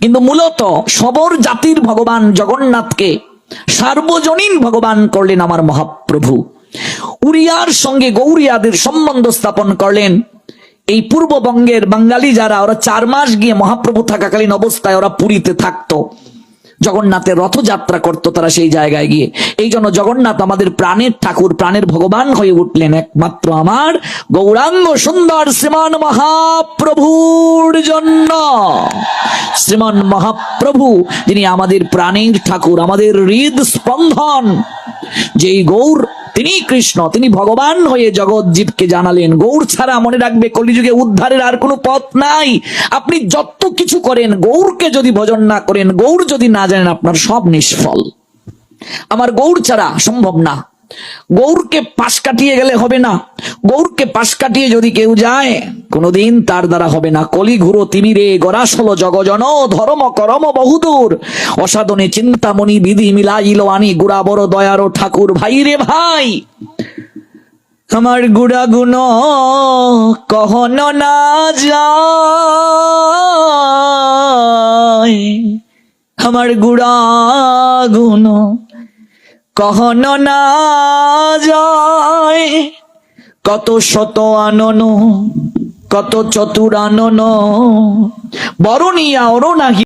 কিন্তু মূলত সবর জাতির ভগবান জগন্নাথকে সার্বজনীন ভগবান করলেন আমার মহাপ্রভু। উড়িয়ার সঙ্গে গৌরিয়াদের সম্বন্ধ স্থাপন করলেন। এই পূর্ববঙ্গের বাঙালি যারা, ওরা চার মাস গিয়ে মহাপ্রভু থাকাকালীন অবস্থায় ওরা পুরীতে থাকতো। জগন্নাথের রথযাত্রা করত তারা সেই জায়গায় গিয়ে। এই জন্য জগন্নাথ আমাদের প্রাণের ঠাকুর, প্রাণের ভগবান হয়ে উঠলেন একমাত্র আমার গৌরাঙ্গ সুন্দর শ্রীমান মহাপ্রভুর জন্য। শ্রীমান মহাপ্রভু, যিনি আমাদের প্রাণের ঠাকুর, আমাদের হৃদ স্পন্দন। যেই গৌর, তিনি কৃষ্ণ, তিনি ভগবান হয়ে জগৎ জীবকে জানালেন। গৌর ছাড়া মনে রাখবে কলিযুগে উদ্ধারের আর কোনো পথ নাই। আপনি যত কিছু করেন, গৌরকে যদি ভজন না করেন, গৌর যদি না জানেন, আপনার সব নিষ্ফল। আমার গৌর ছাড়া সম্ভব না। গৌরকে পাশ কাটিয়ে গেলে হবে না। গৌরকে পাশ কাটিয়ে যদি কেউ যায়, কোনোদিন তার দ্বারা হবে না। কলি ঘুরো তিমিরে গরাসল জগজন, ধর্ম করম বহুদূর। অসাধনে চিন্তামণি বিধি মিলাইল আনি গুড়া বড় দয়ারো ঠাকুর। ভাই রে ভাই, আমার গুড়া গুণ কহন না যায়। আমার গুড়া গুণ কহন না যায়। কত শত আনন কত চতুর আনন। বরণিয়া অরণাহি